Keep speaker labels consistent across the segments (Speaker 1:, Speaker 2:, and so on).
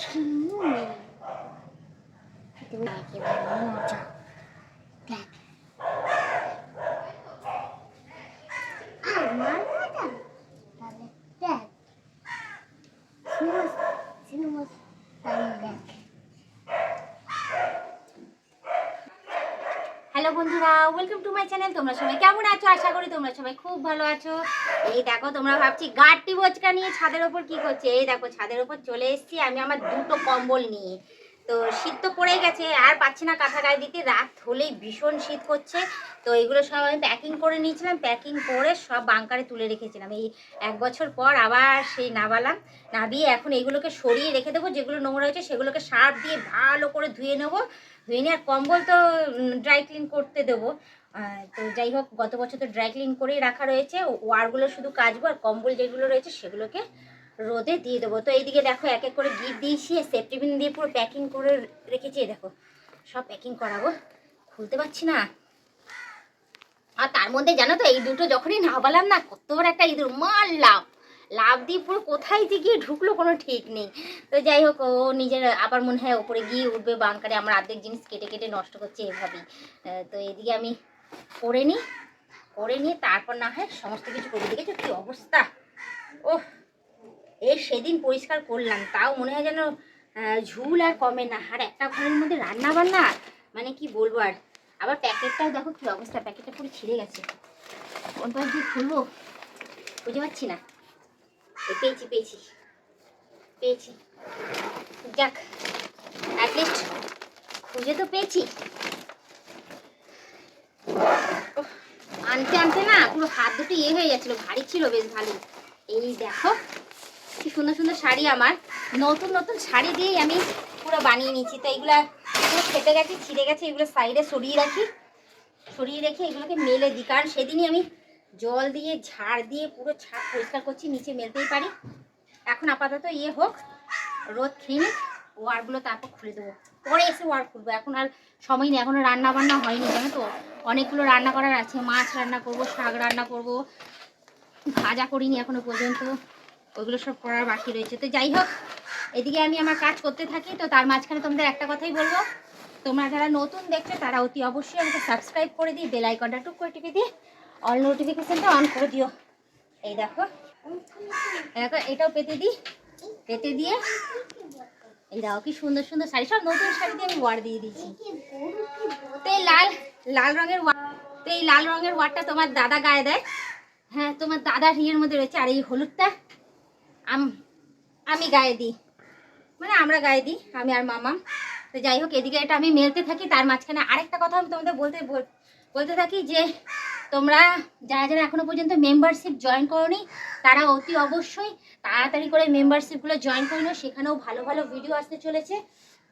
Speaker 1: 沉默。了还给我买个猫爪 hello বন্ধুরা welcome to my channel তোমরা সবাই কেমন আছো? আশা করি তোমরা সবাই খুব ভালো আছো। এই দেখো, তোমরা ভাবছি গাড়টি বোচকা নিয়ে ছাদের ওপর কি করছে? এই দেখো, ছাদের ওপর চলে এসেছি আমি আমার দুটো কম্বল নিয়ে। তো শীত তো পড়ে গেছে, আর পাচ্ছি না কাঁথা গায়ে দিতে। রাত হলেই ভীষণ শীত করছে। তো এগুলো সব আমি প্যাকিং করে নিয়েছিলাম প্যাকিং করে সব বাংকারে তুলে রেখেছিলাম। এই এক বছর পর আবার সেই নাবালাম, নাবিয়ে এখন এগুলোকে সরিয়ে রেখে দেবো। যেগুলো নোংরা হয়েছে সেগুলোকে সার্ফ দিয়ে ভালো করে ধুয়ে নেব। ধুয়ে নিয়ে আর কম্বল তো ড্রাই ক্লিন করতে দেবো। তো যাই হোক, গত বছর তো ড্রাই ক্লিন করেই রাখা রয়েছে। ওয়ারগুলো শুধু কাচবো, আর কম্বল যেগুলো রয়েছে সেগুলোকে রোদে দিয়ে দেবো। তো এইদিকে দেখো, এক এক করে গিট দিয়েছি সেফটিবিন দিয়ে পুরো প্যাকিং করে রেখেছি। দেখো, সব প্যাকিং করাবো। খুলতে পারছি না। আর তার মধ্যে জানো তো, এই দুটো যখনই নাবালাম না, কত একটা ইঁদুর মারলাম লাভ। লাভ দিয়ে পুরো কোথায় যে গিয়ে ঢুকলো কোনো ঠিক নেই। তো যাই হোক, ও নিজের আবার মনে হয় ওপরে গিয়ে উঠবে বাংকারে আমার অর্ধেক জিনিস কেটে কেটে নষ্ট করছে এভাবেই। তো এদিকে আমি করে নিই, করে নিয়ে তারপর না হয় সমস্ত কিছু করে দেখেছ কি অবস্থা? ও এই সেদিন পরিষ্কার করলাম। তাও মনে হয় যেন ঝুল আর কমে না। আর একটা ঘরের মধ্যে রান্না বান্না মানে কি বলব আর? আবার প্যাকেটটাও দেখো কি অবস্থা। প্যাকেটটা পুরো ছিঁড়ে গেছে। কোনটা দিয়ে খুলবো? বুঝতে পারছি না। পেয়েছি পেয়েছি। পেয়েছি। যাক অ্যাটলিস্ট খুঁজে তো পেয়েছি। আনতে আনতে না পুরো হাত দুটো ইয়ে হয়ে যাচ্ছিল। ভারী ছিল, বেশ ভালো এই দেখো কি সুন্দর সুন্দর শাড়ি আমার। নতুন নতুন শাড়ি দিয়েই আমি পুরো বানিয়ে নিচ্ছি তো এইগুলা পুরো ফেটে গেছে, ছিঁড়ে গেছে, এগুলো সাইডে সরিয়ে রাখি। সরিয়ে রেখে এগুলোকে মেলে দিই। কারণ সেদিনই আমি জল দিয়ে, ঝাড় দিয়ে পুরো ছাদ পরিষ্কার করছি, নিচে মেলতেই পারি। এখন আপাতত ইয়ে হোক, রোদ খেয়ে ওয়ারগুলো তারপর খুলে দেবো। পরে এসে ওয়ার খুলবো। এখন আর সময় নেই এখনও রান্না বান্না হয়নি, জানো তো? অনেকগুলো রান্না করার আছে, মাছ রান্না করব, শাক রান্না করব, ভাজা করিনি এখনও পর্যন্ত। ওগুলো সব করার বাকি রয়েছে। তো যাই হোক, এদিকে আমি আমার কাজ করতে থাকি, তো তার মাঝখানে তোমাদের একটা কথাই বলব। তোমরা যারা নতুন দেখছ, তারা অতি অবশ্যই আমাকে সাবস্ক্রাইব করে দিই বেল আইকনটা টুক করে টিপে দিয়ে অল নোটিফিকেশনটা অন করে দিও। এই দেখো দেখো, এটাও পেতে দিই, পেতে দিয়ে, এই দেখো কি সুন্দর সুন্দর শাড়ি, সব নতুন শাড়ি দিয়ে আমি ওয়ার দিয়ে দিয়েছি। তো এই লাল লাল রঙের ওয়া- তো এই লাল রঙের ওয়ারটা তোমার দাদা গায়ে দেয়। হ্যাঁ তোমার দাদার ইয়ের মধ্যে রয়েছে, আর এই হলুদটা। আম- গায়ে দিই। মানে আমরা গায়ে দিই, আমি আর মামা। তো যাই হোক, এদিকে এটা আমি মেলতে থাকি, তার মাঝখানে আরেকটা কথা আমি তোমাদের বলতে, বল- বলতে থাকি যে, তোমরা যারা যারা এখনও পর্যন্ত মেম্বারশিপ জয়েন করনি, তারা অতি অবশ্যই তাড়াতাড়ি করে মেম্বারশিপগুলো জয়েন করে নাও। সেখানেও ভালো ভালো ভিডিও আসতে চলেছে।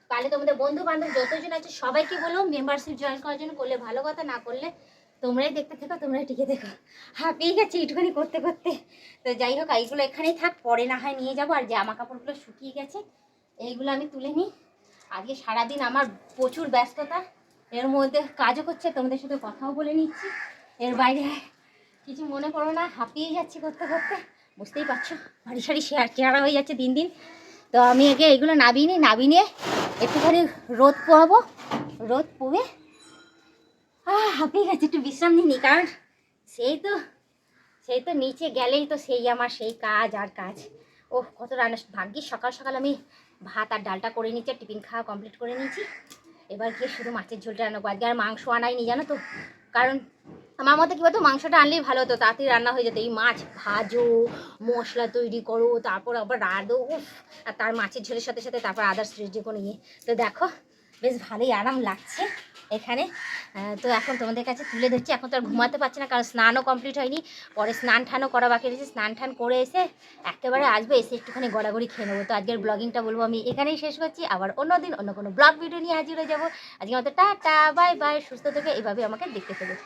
Speaker 1: তাহলে তোমাদের বন্ধু বান্ধব যতজন আছে, সবাইকে বলো মেম্বারশিপ জয়েন করার জন্য করলে ভালো কথা, না করলে তোমরাই দেখতে থেকো, তোমরাই টিকে দেখো হাঁপিয়ে গেছি একটুখানি করতে করতে। তো যাই হোক, এইগুলো এখানেই থাক, পরে না হয় নিয়ে যাব। আর জামা কাপড়গুলো শুকিয়ে গেছে, এইগুলো আমি তুলে নিই। আজকে সারাদিন আমার প্রচুর ব্যস্ততা। এর মধ্যে কাজও করছে, তোমাদের সাথে কথাও বলে নিচ্ছি। এর বাইরে কিছু মনে করো না, হাঁপিয়ে যাচ্ছি করতে করতে। বুঝতেই পারছ ভারী সারি চেহারা হয়ে যাচ্ছে দিন দিন। তো আমি আগে এগুলো নাবিয়ে নিই, নাবিয়ে নিয়ে একটুখানি রোদ পোয়াবো রোদ আহ হাঁপিয়ে গেছে একটু বিশ্রাম নিই কারণ সেই তো সেই তো নিচে গেলেই তো সেই আমার সেই কাজ আর কাজ। ও কত রান্না, ভাগ্যিস সকাল সকাল আমি ভাত আর ডালটা করে নিচ্ছি আর টিফিন খাওয়া কমপ্লিট করে নিয়েছি। এবার গিয়ে শুধু মাছের ঝোলটা রান্না করব। আজকে আর মাংস আনাইনি জানো তো? কারণ আমার মতে কী বলতো, মাংসটা আনলেই ভালো হতো, তাড়াতাড়ি রান্না হয়ে যেত। এই মাছ ভাজো, মশলা তৈরি করো, তারপর আবার রাঁধো, উফ, আর তার মাছের ঝোলের সাথে সাথে তারপর আদার্স যে কোনো ইয়ে তো দেখো, বেশ ভালোই আরাম লাগছে। এখানে। তো এখন তোমাদের কাছে তুলে ধরছি। এখন তো আর ঘুমাতে পারছি না, কারণ স্নানও কমপ্লিট হয়নি। পরে স্নান ঠানও করা বাকি রয়েছে। স্নান ঠান করে এসে একেবারে আসবে, এসে একটুখানি গড়াগড়ি খেয়ে নেব। তো আজকের ব্লগিংটা বলব আমি এখানেই শেষ করছি। আবার অন্য দিন অন্য কোনো ব্লগ ভিডিও নিয়ে হাজির হয়ে যাব। আজকে আমাদের টাটা বাই বাই সুস্থ থেকে। এভাবে আমাকে দেখতে পেলে